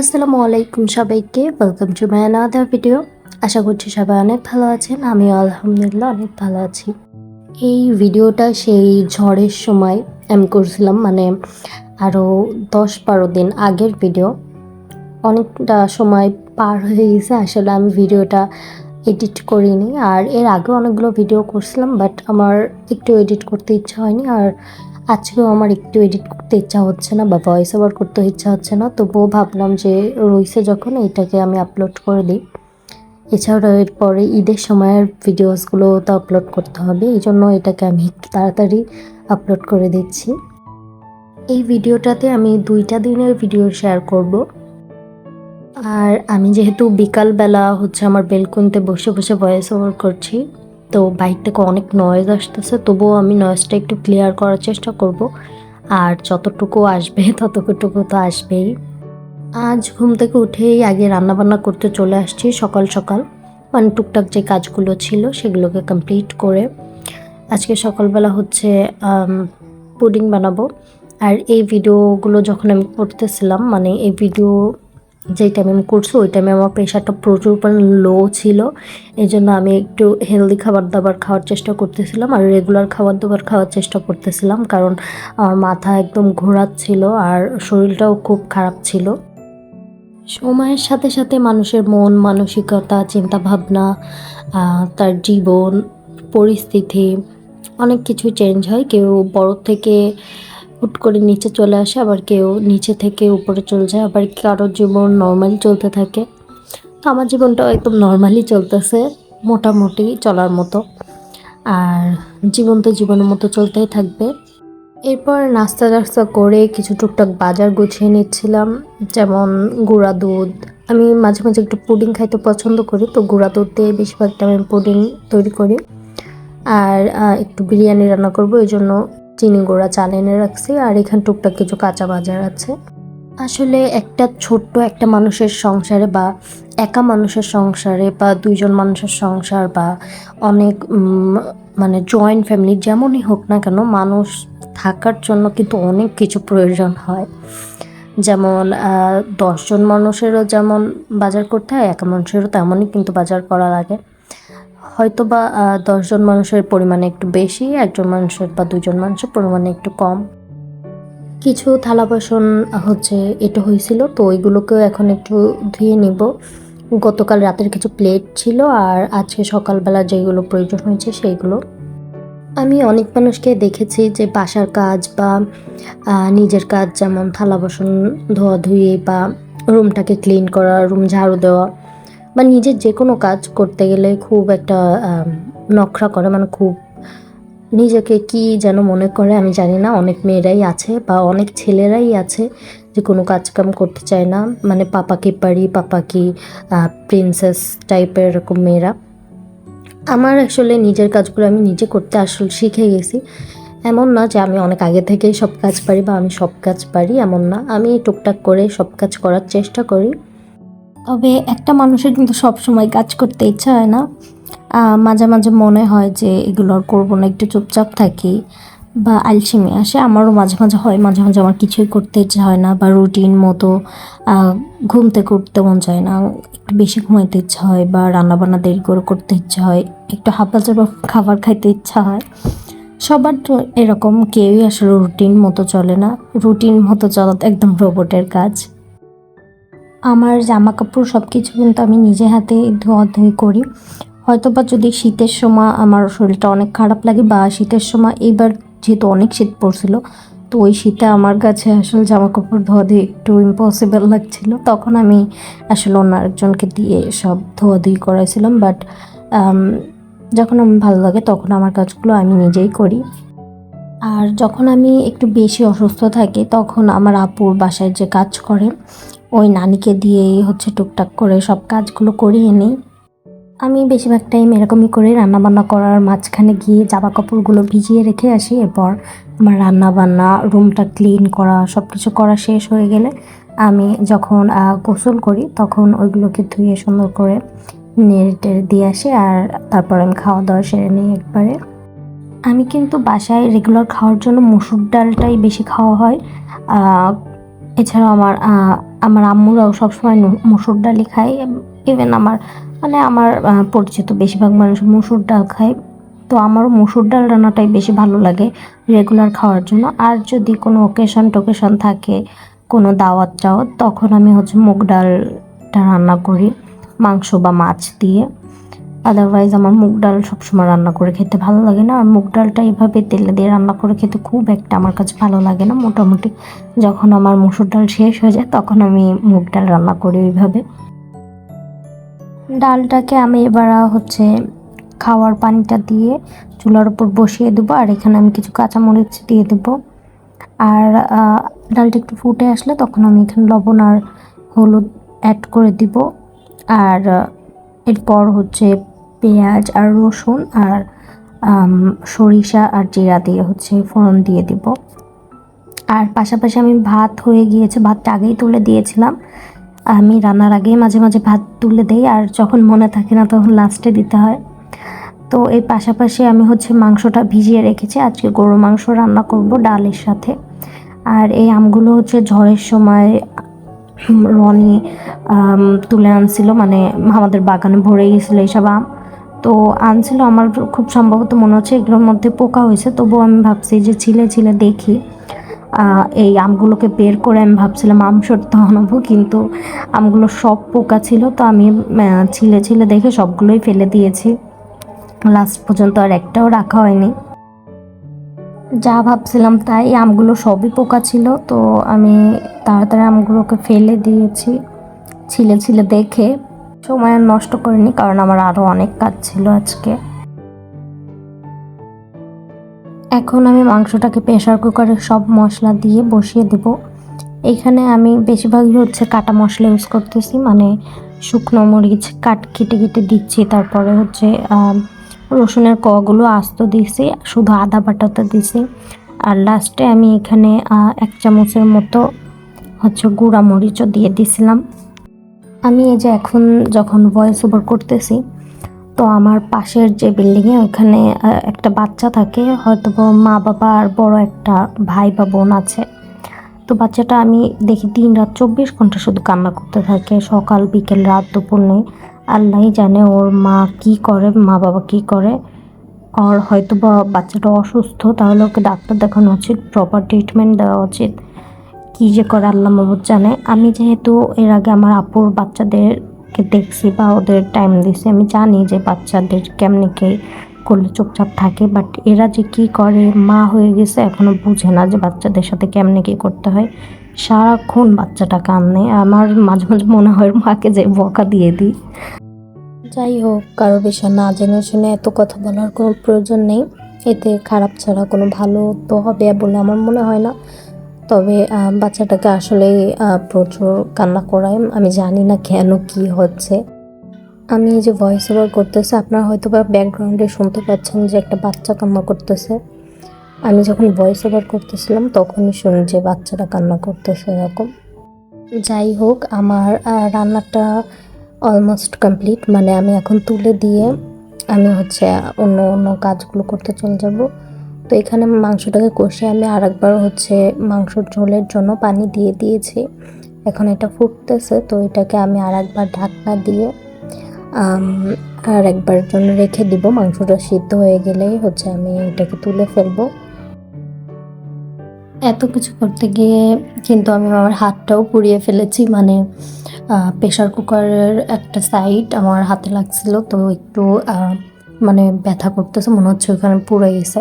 আসসালামু আলাইকুম সবাইকে। Welcome to my another video আশা করছি সবাই অনেক ভালো আছেন। আমিও আলহামদুলিল্লাহ অনেক ভালো আছি। এই ভিডিওটা সেই ঝড়ের সময় আমি করছিলাম মানে আরও দশ বারো দিন আগের ভিডিও অনেকটা সময় পার হয়ে গেছে, আসলে আমি ভিডিওটা এডিট করিনি। আর এর আগেও অনেকগুলো ভিডিও করছিলাম বাট আমার একটু এডিট করতে ইচ্ছা হয়নি। আর আজকেও আমার একটু এডিট করতে ইচ্ছা হচ্ছে না বা ভয়েস ওভার করতে ইচ্ছা হচ্ছে না, তবুও ভাবলাম যে রইছে যখন এটাকে আমি আপলোড করে দিই। এছাড়াও এরপরে ঈদের সময়ের ভিডিওসগুলো তো আপলোড করতে হবে, এই জন্য এটাকে আমি তাড়াতাড়ি আপলোড করে দিচ্ছি। এই ভিডিওটাতে আমি দুইটা দিনের ভিডিও শেয়ার করব। আর আমি যেহেতু বিকালবেলা হচ্ছে আমার বেলকুনিতে বসে বসে ভয়েস ওভার করছি তো বাইক থেকে অনেক নয়েজ আসতেছে, তবুও আমি নয়েজটা একটু ক্লিয়ার করার চেষ্টা করব। আর যতটুকু আসবে, ততটুকু তো আসবেই। আজ ঘুম থেকে উঠেই আগে রান্নাবান্না করতে চলে আসছি সকাল সকাল। মানে টুকটাক যে কাজগুলো ছিল, সেগুলোকে কমপ্লিট করে। আজকে সকালবেলা হচ্ছে পুডিং বানাবো। আর এই ভিডিওগুলো যখন আমি করতেছিলাম মানে এই ভিডিও যেই টাইমে আমি করছি ওই টাইমে আমার প্রেশারটা প্রচুর পরিমাণ লো ছিল। এই জন্য আমি একটু হেলদি খাবার দাবার খাওয়ার চেষ্টা করতেছিলাম আর রেগুলার খাবার দাবার খাওয়ার চেষ্টা করতেছিলাম কারণ আমার মাথা একদম ঘোরাচ্ছিল আর শরীরটাও খুব খারাপ ছিল। সময়ের সাথে সাথে মানুষের মন মানসিকতা চিন্তাভাবনা আহ, তার জীবন পরিস্থিতি অনেক কিছু চেঞ্জ হয়। কেউ বড় থেকে হুট করে নিচে চলে আসে, আবার কেউ নিচে থেকে উপরে চলে যায়, আবার কারোর জীবন নর্মালি চলতে থাকে। তো আমার জীবনটাও একদম নর্মালি চলতেছে, মোটামুটি চলার মতো। আর জীবন তো জীবনের মতো চলতেই থাকবে। এরপর নাস্তা টাস্তা করে কিছু টুকটাক বাজার গুছিয়ে নিচ্ছিলাম, যেমন গুঁড়া দুধ। আমি মাঝে মাঝে একটু পুডিং খাইতে পছন্দ করি, তো গুঁড়া দুধ দিয়ে বেশিরভাগটা আমি পুডিং তৈরি করি। আর একটু বিরিয়ানি রান্না করব এই জন্য চিনি গুঁড়া চাল এনে রাখছি আর এখানে টুকটাক কিছু কাঁচা বাজার আছে। আসলে একটা ছোট্ট একটা মানুষের সংসারে বা একা মানুষের সংসারে বা দুইজন মানুষের সংসার বা অনেক মানে জয়েন্ট ফ্যামিলি যেমনই হোক না কেন মানুষ থাকার জন্য কিন্তু অনেক কিছু প্রয়োজন হয়। যেমন দশজন মানুষেরও যেমন বাজার করতে হয়, একা মানুষেরও তেমনই কিন্তু বাজার করা লাগে। হয়তো বা দশজন মানুষের পরিমাণে একটু বেশি, একজন মানুষের বা দুজন মানুষের পরিমাণে একটু কম। কিছু থালা বাসন হচ্ছে, এটা হয়েছিল, তো ওইগুলোকেও এখন একটু ধুয়ে নিব। গতকাল রাতের কিছু প্লেট ছিল, আর আজকে সকালবেলা যেগুলো প্রয়োজন হয়েছে সেইগুলো। আমি অনেক মানুষকে দেখেছি যে বাসার কাজ বা নিজের কাজ, যেমন থালা বাসন ধোয়া ধুয়ে বা রুমটাকে ক্লিন করা, রুম ঝাড়ু দেওয়া বা নিজের যে কোনো কাজ করতে গেলে খুব একটা নখরা করে। মানে খুব নিজেকে কি যেন মনে করে আমি জানি না। অনেক মেয়েরাই আছে বা অনেক ছেলেরাই আছে যে কোনো কাজ কাম করতে চায় না। মানে পাপাকে পারি, পাপাকি প্রিন্সেস টাইপের এরকম মেয়েরা। আমার আসলে নিজের কাজগুলো আমি নিজে করতে আসলে শিখে গেছি। এমন না যে আমি অনেক আগে থেকেই সব কাজ পারি বা আমি সব কাজ পারি, এমন না। আমি টুকটাক করে সব কাজ করার চেষ্টা করি। তবে একটা মানুষের কিন্তু সব সময় কাজ করতে ইচ্ছা হয় না। মাঝে মাঝে মনে হয় যে এগুলো আর করব না, একটু চুপচাপ থাকি বা আলসেমি আসে। আমারও মাঝে মাঝে হয়, মাঝে মাঝে আমার কিছুই করতে ইচ্ছা হয় না বা রুটিন মতো ঘুমতে উঠতে মন চায় না। একটু বেশি ঘুমাইতে ইচ্ছা হয় বা রান্নাবান্না দেরি করে করতে ইচ্ছা হয়, একটু হালকা চাপা খাবার খাইতে ইচ্ছা হয়। সবার তো এরকম কেউই আসলে রুটিন মতো চলে না। রুটিন মতো চলা তো একদম রোবটের কাজ। আমার জামা কাপড় সব কিছু কিন্তু আমি নিজে হাতে ধোয়া ধোয়াধুয়ি করি। হয়তো বা যদি শীতের সময় আমার শরীরটা অনেক খারাপ লাগে বা শীতের সময় এইবার যেহেতু অনেক শীত পড়ছিল, তো ওই শীতে আমার কাছে আসলে জামা কাপড় ধোয়া দিয়ে একটু ইম্পসিবল লাগছিল। তখন আমি আসলে অন্য আরেকজনকে দিয়ে সব ধোয়া ধোয়াধুয়ি করাইছিলাম বাট যখন আমার ভালো লাগে তখন আমার কাজগুলো আমি নিজেই করি। আর যখন আমি একটু বেশি অসুস্থ থাকি তখন আমার আপুর বাসায় যে কাজ করে ওই নানিকে দিয়েই হচ্ছে টুকটাক করে সব কাজগুলো করিয়ে নিই। আমি বেশিরভাগ টাইম এরকমই করে রান্নাবান্না করার মাঝখানে গিয়ে জামা কাপড়গুলো ভিজিয়ে রেখে আসি। এরপর আমার রান্নাবান্না রুমটা ক্লিন করা সব কিছু করা শেষ হয়ে গেলে আমি যখন গোসল করি তখন ওইগুলোকে ধুয়ে সুন্দর করে নেড়ে টেড়ে দিয়ে আসি আর তারপর আমি খাওয়া দাওয়া সেরে নিই একবারে। আমি কিন্তু বাসায় রেগুলার খাওয়ার জন্য মসুর ডালটাই বেশি খাওয়া হয়। এছাড়াও আমার আমার আম্মুরাও সবসময় মুসুর ডালই খায় ইভেন আমার মানে আমার পরিচিত বেশিরভাগ মানুষ মুসুর ডাল খায়। তো আমারও মুসুর ডাল রান্নাটাই বেশি ভালো লাগে রেগুলার খাওয়ার জন্য। আর যদি কোনো ওকেশন টোকেশন থাকে, কোনো দাওয়াত চাওয়াত, তখন আমি হচ্ছে মুগ ডালটা রান্না করি, মাংস বা মাছ দিয়ে। আদারওয়াইজ আমার মুগ ডাল সবসময় রান্না করে খেতে ভালো লাগে না। আর মুগ ডালটা এভাবে তেলে দিয়ে রান্না করে খেতে খুব একটা আমার কাছে ভালো লাগে না মোটামুটি। যখন আমার মুসুর ডাল শেষ হয়ে যায় তখন আমি মুগ ডাল রান্না করি ওইভাবে। ডালটাকে আমি এবার হচ্ছে খাওয়ার পানিটা দিয়ে চুলার উপর বসিয়ে দেবো আর এখানে আমি কিছু কাঁচামরিচ দিয়ে দেবো। আর ডালটা একটু ফুটে আসলে তখন আমি এখানে লবণ আর হলুদ অ্যাড করে দিব। আর এরপর হচ্ছে পেঁয়াজ আর রসুন আর সরিষা আর জিরা দিয়ে হচ্ছে ফোড়ন দিয়ে দিব। আর পাশাপাশি আমি ভাত হয়ে গিয়েছে, ভাতটা আগেই তুলে দিয়েছিলাম। আমি রান্নার আগেই মাঝে মাঝে ভাত তুলে দেই, আর যখন মনে থাকে না তখন লাস্টে দিতে হয়। তো এই পাশাপাশি আমি হচ্ছে মাংসটা ভিজিয়ে রেখেছি, আজকে গরু মাংস রান্না করব ডালের সাথে। আর এই আমগুলো হচ্ছে ঝড়ের সময় রনি তুলে আনছিল মানে আমাদের বাগানে ভরে গেছিল এইসব আম। তো আনছিল আমার খুব সম্ভবত মনে হচ্ছে এগুলোর মধ্যে পোকা হয়েছে, তবুও আমি ভাবছি যে ছিলে ছিলে দেখি। এই আমগুলোকে বের করে আমি ভাবছিলাম আম সত্য আনব, কিন্তু আমগুলো সব পোকা ছিল, তো আমি ছিলে ছিলে দেখে সবগুলোই ফেলে দিয়েছি। লাস্ট পর্যন্ত আর একটাও রাখা হয়নি। যা ভাবছিলাম তাই আমগুলো সবই পোকা ছিল, তো আমি তাড়াতাড়ি আমগুলোকে ফেলে দিয়েছি, ছিলে ছিলে দেখে। সময় নষ্ট করিনি, কারণ আমার আরও অনেক কাজ ছিল আজকে। এখন আমি মাংসটাকে প্রেশার কুকারে সব মশলা দিয়ে বসিয়ে দেব। এখানে আমি বেশিরভাগই হচ্ছে কাটা মশলা ইউজ করতেছি মানে শুকনো মরিচ কাট কেটে কেটে দিচ্ছি, তারপরে হচ্ছে রসুনের কগুলো আস্ত দিয়েছি, শুধু আদা বাটাতে দিছি আর লাস্টে আমি এখানে এক চামচের মতো হচ্ছে গুঁড়া মরিচও দিয়ে দিছিলাম আমি এই যে এখন যখন ভয়েস ওভার করতেছি, তো আমার পাশের যে বিল্ডিংয়ে ওখানে একটা বাচ্চা থাকে হয়তো মা বাবা আর বড় একটা ভাই বা বোন আছে। তো বাচ্চাটা আমি দেখি দিন রাত চব্বিশ ঘণ্টা শুধু কান্না করতে থাকে, সকাল, বিকেল, রাত, দুপুর নেই আল্লাহ জানে ওর মা কি করে, মা বাবা কি করে। আর হয়তো বা বাচ্চাটা অসুস্থ, তাহলে ওকে ডাক্তার দেখানো উচিত প্রপার ট্রিটমেন্ট দেওয়া উচিত। কি যে করে আল্লাহ মাবুদ জানে। আমি যেহেতু এর আগে আমার আপুর বাচ্চাদেরকে দেখছি বা ওদের টাইম দিছি, আমি জানি যে বাচ্চাদের কেমনে কে করলে চুপচাপ থাকে বাট এরা যে কি করে, মা হয়ে গেছে এখনও বুঝে না যে বাচ্চাদের সাথে কেমনে কি করতে হয়। সারাক্ষণ বাচ্চাটা কান্নে আমার মাঝে মাঝে মনে হয় মাকে যে বকা দিয়ে দিই। যাই হোক, কারও বিষয় না জেনে শুনে এত কথা বলার কোনো প্রয়োজন নেই। এতে খারাপ ছাড়া কোনো ভালো তো হবে বলে আমার মনে হয় না। তবে বাচ্চাটাকে আসলে প্রচুর কান্না করায়। আমি জানি না কেন কি হচ্ছে। আমি এই যে ভয়েস ওভার করতেছে, আপনারা হয়তো বা ব্যাকগ্রাউন্ডে শুনতে পাচ্ছেন যে একটা বাচ্চা কান্না করতেছে। আমি যখন ভয়েস ওভার করতেছিলাম, তখনই শুনি যে বাচ্চারা কান্না করতেছে এরকম। যাই হোক, আমার রান্নাটা অলমোস্ট কমপ্লিট মানে আমি এখন তুলে দিয়ে আমি হচ্ছে অন্য অন্য কাজগুলো করতে চলে যাব। তো এখানে মাংসটাকে কষে আমি আরেকবার হচ্ছে মাংসর ঝোলের জন্য পানি দিয়ে দিয়েছি। এখন এটা ফুটতেছে, তো এটাকে আমি আরেকবার ঢাকনা দিয়ে আর একবার জন্য রেখে দিব। মাংসটা সিদ্ধ হয়ে গেলেই হচ্ছে আমি এটাকে তুলে ফেলব। এত কিছু করতে গিয়ে কিন্তু আমি আমার হাতটাও পুড়িয়ে ফেলেছি। মানে প্রেশার কুকারের একটা সাইড আমার হাতে লাগছিল। তো একটু মানে ব্যথা করতেছে, মনে হচ্ছে ওইখানে পুড়ে গেছে।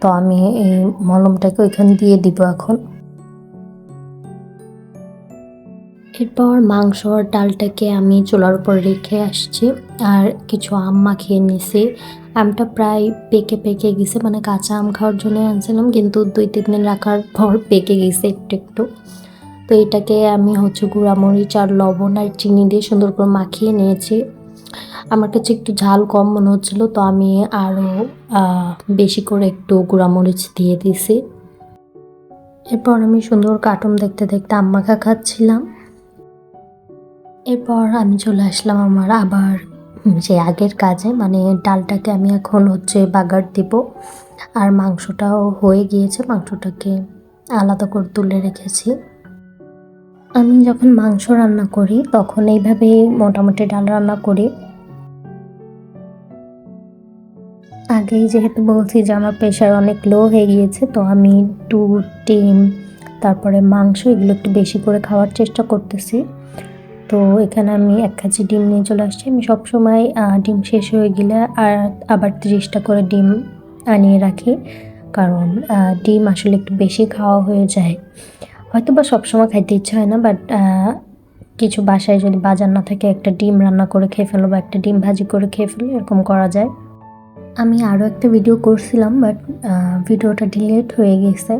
তো আমি এই মলমটাকে ওইখানে দিয়ে দিব এখন। এরপর মাংস আর ডালটাকে আমি চুলার উপর রেখে আসছি। আর কিছু আম মাখিয়ে নিছি। আমটা প্রায় পেকে পেকে গেছে মানে কাঁচা আম খাওয়ার জন্য আনছিলাম, কিন্তু দুই তিন দিন রাখার পর পেকে গেছে একটু একটু। তো এটাকে আমি হচ্ছে গুঁড়ামরিচ আর লবণ আর চিনি দিয়ে সুন্দর করে মাখিয়ে নিয়েছি। আমার কাছে একটু ঝাল কম মনে হচ্ছিল, তো আমি আরও বেশি করে একটু গুঁড়ামরিচ দিয়ে দিছি এরপর আমি সুন্দর কার্টুন দেখতে দেখতে আম্মাখা খাচ্ছিলাম। এরপর আমি চলে আসলাম আমার আবার যে আগের কাজে মানে ডালটাকে আমি এখন হচ্ছে বাগার দিব। আর মাংসটাও হয়ে গিয়েছে, মাংসটাকে আলাদা করে তুলে রেখেছি। আমি যখন মাংস রান্না করি, তখন এইভাবে মোটামুটি ডাল রান্না করি। আগেই যেহেতু বলছি যে আমার প্রেশার অনেক লো হয়ে গিয়েছে, তো আমি দুধ, ডিম, তারপরে মাংস এগুলো একটু বেশি করে খাওয়ার চেষ্টা করতেছি। তো এখানে আমি এক কেজি ডিম নিয়ে চলে আসছি। আমি সবসময় ডিম শেষ হয়ে গেলে আর আবার তিরিশটা করে ডিম আনিয়ে রাখি। কারণ ডিম আসলে একটু বেশি খাওয়া হয়ে যায়। হয়তো বা সবসময় খাইতে ইচ্ছা হয় না, বাট কিছু বাসায় যদি বাজার না থাকে, একটা ডিম রান্না করে খেয়ে ফেলো বা একটা ডিম ভাজি করে খেয়ে ফেলো, এরকম করা যায়। আমি আরও একটা ভিডিও করছিলাম, বাট ভিডিওটা ডিলিট হয়ে গেছে।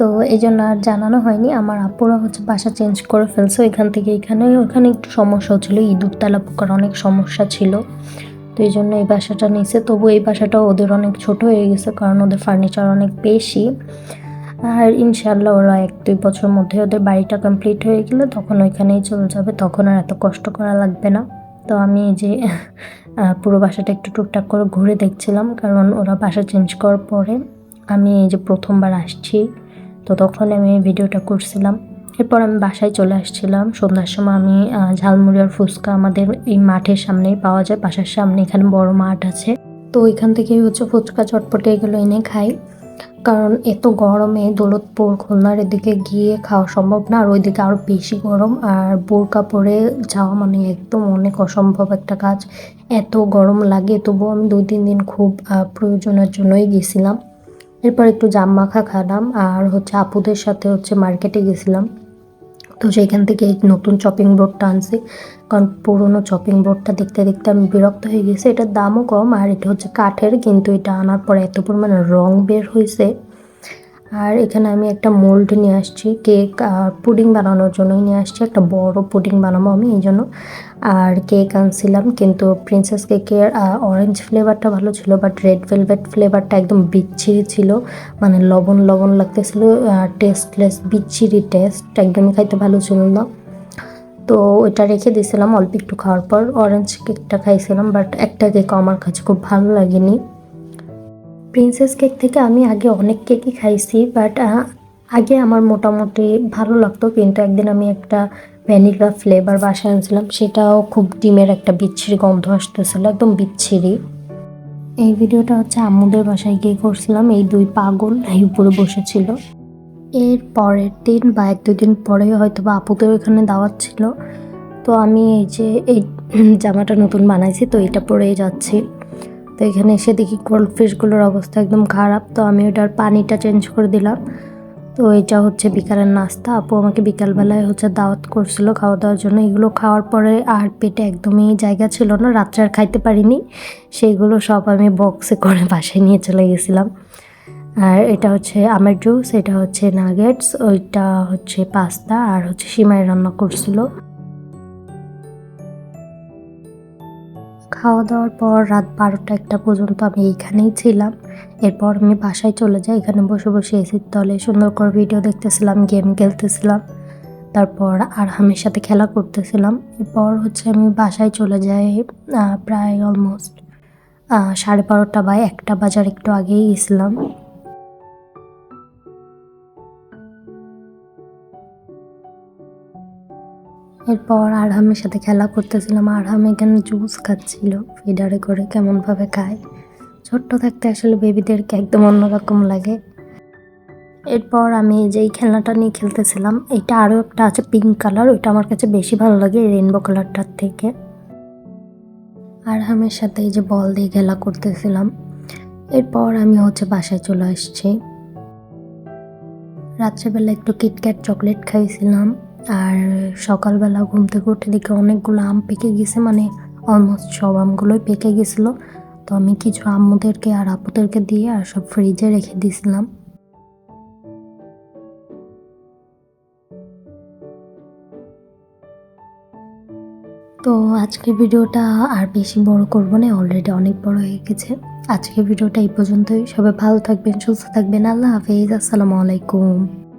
তো এই জন্য আর জানানো হয়নি। আমার আপুরা হচ্ছে বাসা চেঞ্জ করে ফেলছে এখান থেকে। এখানে, ওখানে একটু সমস্যা হচ্ছিল, ইঁদুর তালা পোকার অনেক সমস্যা ছিল। তো এই জন্য এই বাসাটা নিয়েছে তবু এই বাসাটা ওদের অনেক ছোট হয়ে গেছে, কারণ ওদের ফার্নিচার অনেক বেশি। আর ইনশাল্লাহ ওরা এক দুই বছর মধ্যে ওদের বাড়িটা কমপ্লিট হয়ে গেলে তখন ওইখানেই চলে যাবে। তখন আর এত কষ্ট করা লাগবে না। তো আমি যে পুরো বাসাটা একটু টুকটাক করে ঘুরে দেখছিলাম, কারণ ওরা বাসা চেঞ্জ করার পরে আমি এই যে প্রথমবার আসছি। তো তখন আমি ভিডিওটা করছিলাম। এরপর আমি বাসায় চলে আসছিলাম। সন্ধ্যার সময় আমি ঝালমুড়ি আর ফুচকা আমাদের এই মাঠের সামনেই পাওয়া যায়। বাসার সামনে এখানে বড় মাঠ আছে। তো ওইখান থেকেই হচ্ছে ফুচকা চটপটে এগুলো এনে খাই। কারণ এত গরমে দৌলতপুর, খুলনার এদিকে গিয়ে খাওয়া সম্ভব না। আর ওইদিকে আরও বেশি গরম। আর বোরকা পরে যাওয়া মানে একদম অনেক অসম্ভব একটা কাজ। এত গরম লাগে। তবুও আমি দুই তিন দিন খুব প্রয়োজনের জন্যই গেছিলাম। এরপর একটু জাম মাখা খালাম আর হচ্ছে আপুদের সাথে হচ্ছে মার্কেটে গেছিলাম। তো সেইখান থেকে নতুন চপিং বোর্ডটা আনছি। কারণ পুরোনো চপিং বোর্ডটা দেখতে দেখতে আমি বিরক্ত হয়ে গেছি। এটার দামও কম আর এটা হচ্ছে কাঠের, কিন্তু এটা আনার পরে এত পরিমাণে রং বের হয়েছে। আর এখানে আমি একটা মোল্ড নিয়ে আসছি, কেক, আর পুডিং বানানোর জন্যই নিয়ে আসছি, একটা বড় পুডিং বানাবো আমি এই জন্য। আর কেক আনছিলাম, কিন্তু প্রিন্সেস কেকের অরেঞ্জ ফ্লেভারটা ভালো ছিল বাট রেড ভেলভেট ফ্লেভারটা একদম বিচ্ছিরি ছিল মানে লবণ লবণ লাগতেছিল, আর টেস্টলেস বিচ্ছিরি টেস্ট একদমই খাইতে ভালো ছিল না। তো ওইটা রেখে দিয়েছিলাম, অল্প একটু খাওয়ার পর অরেঞ্জ কেকটা খাইছিলাম বাট একটা কেক আমার কাছে খুব ভালো লাগেনি। প্রিন্সেস কেক থেকে আমি আগে অনেক কেকই খাইছি বাট আগে আমার মোটামুটি ভালো লাগতো, কিন্তু একদিন আমি একটা ভ্যানিলা ফ্লেভার বাসায় আনছিলাম, সেটাও খুব ডিমের একটা বিচ্ছিরি গন্ধ আসতেছিল, একদম বিচ্ছিরি। এই ভিডিওটা হচ্ছে আম্মুদের বাসায় গিয়ে করছিলাম, এই দুই পাগল এই উপরে বসেছিল। এর পরের দিন বা এক দুই দিন পরে হয়তো বা আপুদের ওখানে দাওয়াত ছিল, তো আমি এই যে এই জামাটা নতুন বানাইছি, তো এটা পরেই যাচ্ছি। তো এখানে এসে দেখি কোল্ড ফিশগুলোর অবস্থা একদম খারাপ। তো আমি ওটার পানিটা চেঞ্জ করে দিলাম। তো এটা হচ্ছে বিকালের নাস্তা। আপু আমাকে বিকালবেলায় হচ্ছে দাওয়াত করছিল খাওয়া দাওয়ার জন্য। এগুলো খাওয়ার পরে আর পেটে একদমই জায়গা ছিল না, রাত্রে আর খাইতে পারিনি। সেইগুলো সব আমি বক্সে করে বাসায় নিয়ে চলে গেছিলাম। আর এটা হচ্ছে আমের জুস এটা হচ্ছে নাগেটস ওইটা হচ্ছে পাস্তা আর হচ্ছে সিমাই রান্না করছিল। খাওয়া দাওয়ার পর রাত বারোটা একটা পর্যন্ত আমি এইখানেই ছিলাম। এরপর আমি বাসায় চলে যাই, এখানে বসে বসে এসির তলে সুন্দর করে ভিডিও দেখতেছিলাম গেম খেলতেছিলাম। তারপর আরহামের সাথে খেলা করতেছিলাম। এরপর হচ্ছে আমি বাসায় চলে যাই প্রায় অলমোস্ট সাড়ে বারোটা বা একটা বাজার একটু আগেই গেছিলাম। এরপর আরহামের সাথে খেলা করতেছিলাম। আরহাম এখানে জুস খাচ্ছিল, ফিডারে করে কেমনভাবে খায়। ছোট্ট থাকতে আসলে বেবিদেরকে একদম অন্যরকম লাগে। এরপর আমি যেই খেলনাটা নিয়ে খেলতেছিলাম, এটা আরও একটা আছে পিঙ্ক কালার ওইটা আমার কাছে বেশি ভালো লাগে রেনবো কালারটার থেকে। আরহামের সাথে এই যে বল দিয়ে খেলা করতেছিলাম। এরপর আমি হচ্ছে বাসায় চলে আসছি। রাত্রেবেলা একটু কিটক্যাট চকলেট খাইছিলাম। আর সকালবেলা ঘুম থেকে উঠে দেখে অনেকগুলো আম পেকে গেছে মানে অলমোস্ট সব আমগুলোই পেকে গেছিল। তো আমি কিছু আম্মুদেরকে আর আপুদেরকে দিয়ে আর সব ফ্রিজে রেখে দিয়েছিলাম। তো আজকের ভিডিওটা আর বেশি বড় করব না অলরেডি অনেক বড় হয়ে গেছে। আজকের ভিডিওটা এই পর্যন্তই। সবাই ভালো থাকবেন, সুস্থ থাকবেন। আল্লাহ হাফেজ, আসসালামু আলাইকুম।